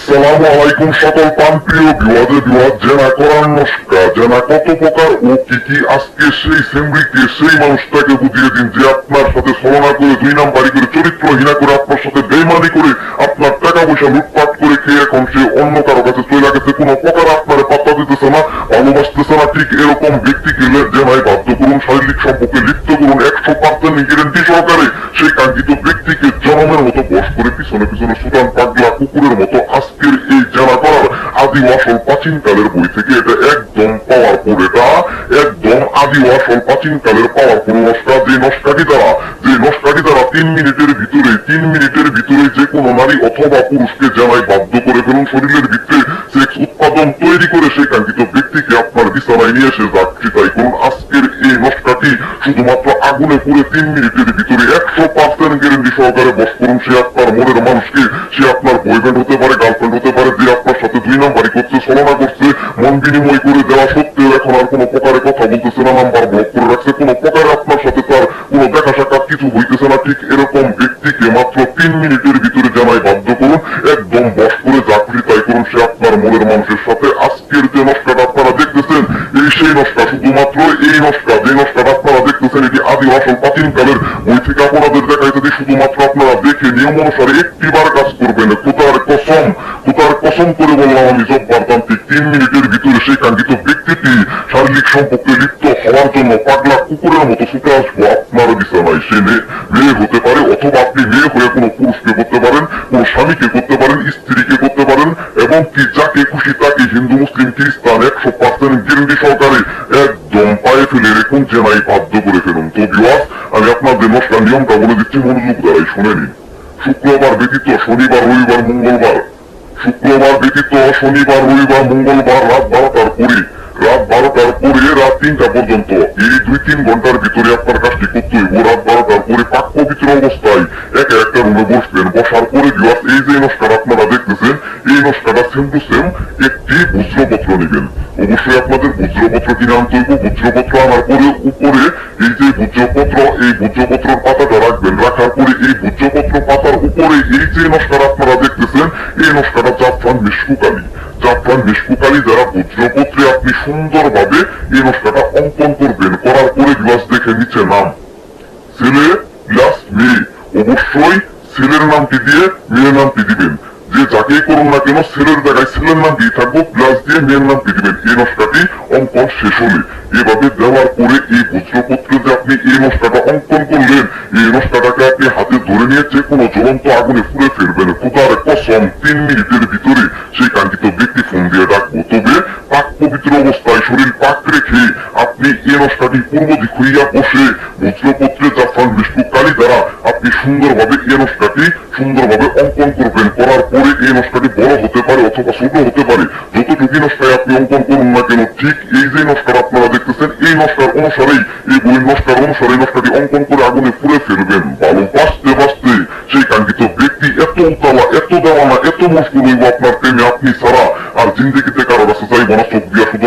আসসালামু আলাইকুম সকল প্রাণপ্রিয় বিওয়াজে বিওয়াজ জেনা করার নস্কা জেনা কত প্রকার ও কি কি আজকে সেই সেমরিকে সেই মানুষটাকে বুঝিয়ে দিন যে আপনার সাথে ছলনা করে দুই নাম্বারি করে চরিত্রহীনা করে আপনার সাথে বেইমানি করে আপনার টাকা পয়সা লুটপাট করে খেয়ে এখন সে অন্য কারও কাছে চলে গেছে। কোনো প্রকার আপনার পাত্তা দিতেছে না, ভালোবাসতেছে না, ঠিক এরকম ব্যক্তিকে জেনায় বাধ্য করুন শারীরিক সম্পর্কে লিপ্ত করুন, একশো পার্সেন্ট গ্যারেন্টি সহকারে সেই কাঙ্ক্ষিত ব্যক্তিকে জনমের মতো বস করে পিছনে পিছনে সুদান পাগলা কুকুরের মতো আজকের এই জানা করার আদি আসল প্রাচীন কালের বই থেকে এটা একদম পাওয়ারফুল এটা একদম আদি আসল প্রাচীন কালের পাওয়ারফুল নস্কা যে নস্কাটি দ্বারা, যে নস্কাটি দ্বারা তিন মিনিটের ভিতরে তিন মিনিটের ভিতরে যে কোনো নারী অথবা পুরুষকে জানাই বাধ্য করে ফেলুন শরীরের ভিতরে সেক্স উৎপাদন তৈরি করে সেই কাঙ্ক্ষিত ব্যক্তিকে আপনার বিছানায় নিয়ে এসে যাচ্ছি তাই করুন। এই নস্কাটি শুধুমাত্র আগুনে পুড়ে তিন মিনিটের ভিতরে একশো পার্সেন্ট গ্যারেন্টি সহকারে বস করুন, সে আপনার মনের মানুষকে, সে আপনার বয়ফ্রেন্ড হতে পারে গার্লফ্রেন্ড হতে পারে, যে আপনার সাথে দুই নাম্বারই করছে, ছলনা করছে, মন বিনিময় করে দেওয়া সত্ত্বেও এখন আর কোনো প্রকারে কথা বলতেছে না নাম্বার ব্লক করে রাখছে, কোনো প্রকারে আপনার সাথে তার কোনো দেখা সাক্ষাৎ কিছু হইতেছে না, ঠিক এরকম আদি শুধুমাত্র আপনারা দেখে নিয়ম অনুসারে একটিবার কাজ করবেন কসম কসম করে বললাম আমি তিন মিনিটের ভিতরে সেই কাঙ্ক্ষিত ব্যক্তিটি শারীরিক সম্পর্কে লিপ্ত হওয়ার জন্য পাগলা কুকুরের মতো ছুটে আসব। আপনার বিছানায় সে মেয়ে হতে পারে অথবা আপনি মেয়ে হয়ে কোনো পুরুষকে করতে পারেন, কোনো স্বামীকে করতে পারেন, স্ত্রীকে করতে পারেন, এবং কি যাকে খুশি তাকে হিন্দু, মুসলিম, খ্রিস্টান, একশো পার্সেন্ট গ্যারেন্টি পায়ে ফেলে রেখুন জেনাই বাধ্য করে ফেলুন। তো বিওয়াস আমি আপনাদের নমস্কার নিয়মটা বলে দিচ্ছি, মনোযোগ দ্বারাই শুনে নিন। শুক্রবার ব্যতীত শনিবার, রবিবার, মঙ্গলবার। শুক্রবার ব্যতীত শনিবার, রবিবার, মঙ্গলবার, রাত বারোটার পরে, রাত বারোটার পরে, রাত তিনটা পর্যন্ত, এই দুই তিন ঘণ্টার ভিতরে আপনার কাজটি করতে হইব। রাত বারোটার পরে পাক পবিত্র অবস্থায় একে একটা রুমে বসবেন। বসার পরে বিওয়াস এই যে নস্কার আপনারা দেখতেছেন এই নস্কাটা সেম টু সেম একটি বজ্রপত্র নেবেন। অবশ্যই আপনাদের বজ্রপত্র কিনে আনতে হইব। বজ্রপত্র আনার পরে উপরে এই যে বজ্রপত্র, এই বজ্রপত্রের পাতাটা রাখবেন। রাখার পরে এই বজ্রপত্র পাতার উপরে এই যে নস্কার আপনারা দেখতেছেন, এই নস্কাটা জাফরান মিশকুকালি জাফরান মিশকুকালি যারা বজ্রপত্রে আপনি সুন্দরভাবে এই নস্কাটা অঙ্কন করবেন, করার পরে গ্লাস দেখে নিচে নাম। ছেলে প্লাস মেয়ে। অবশ্যই ছেলের নামটি দিয়ে মেয়ের নামটি দিবেন। যে যাকেই করুন না কেন ছেলের জায়গায় ছেলের নাম দিয়ে থাকব প্লাস দিয়ে মেয়ের নাম দিয়ে দিবেন। এই নষ্টাটি অঙ্কন শেষ হলে। এভাবে দেওয়ার পরে এই বজ্রপত্রে যে আপনি এই নষ্টাটা অঙ্কন করলেন, এই নষ্টাটাকে আপনি হাতে ধরে নিয়ে যে কোনো জ্বলন্ত আগুনে ফুলে ফেলবেন। কোথার কসম, তিন মিনিটের ভিতরে সেই কাঙ্ক্ষিত ব্যক্তি ফোন দিয়ে ডাকবো তবে পাক পবিত্র অবস্থায় শরীর পাক রেখে আপনি এই নস্কাটি পূর্ব দিক হইয়া বসে বজ্রপত্রে জাফরান বিষ্ণু কালী দ্বারা আপনি সুন্দরভাবে এই নস্কাটি সুন্দরভাবে অঙ্কন করবেন, করার পরে এই নস্কাটি বড় হতে পারে অথবা ছোট হতে পারে। যতটুকু নস্কায় আপনি অঙ্কন করুন না কেন, ঠিক এই যে নস্কার আপনারা দেখতেছেন, এই নস্কার অনুসারেই, এই বইয়ের নস্কার অনুসারে নস্কাটি অঙ্কন করে আগুনে পুড়ে ফেলবেন। ভালো বাঁচতে বাঁচতে সেই কাঙ্ক্ষিত ব্যক্তি এত উতলা, এত দেওয়ানা এত মুশকিল হইব আপনার প্রেমে আপনি ছাড়া, আর জিন্দিগিতে কারও কাছে চাইব না, চোখ দিয়া শুধু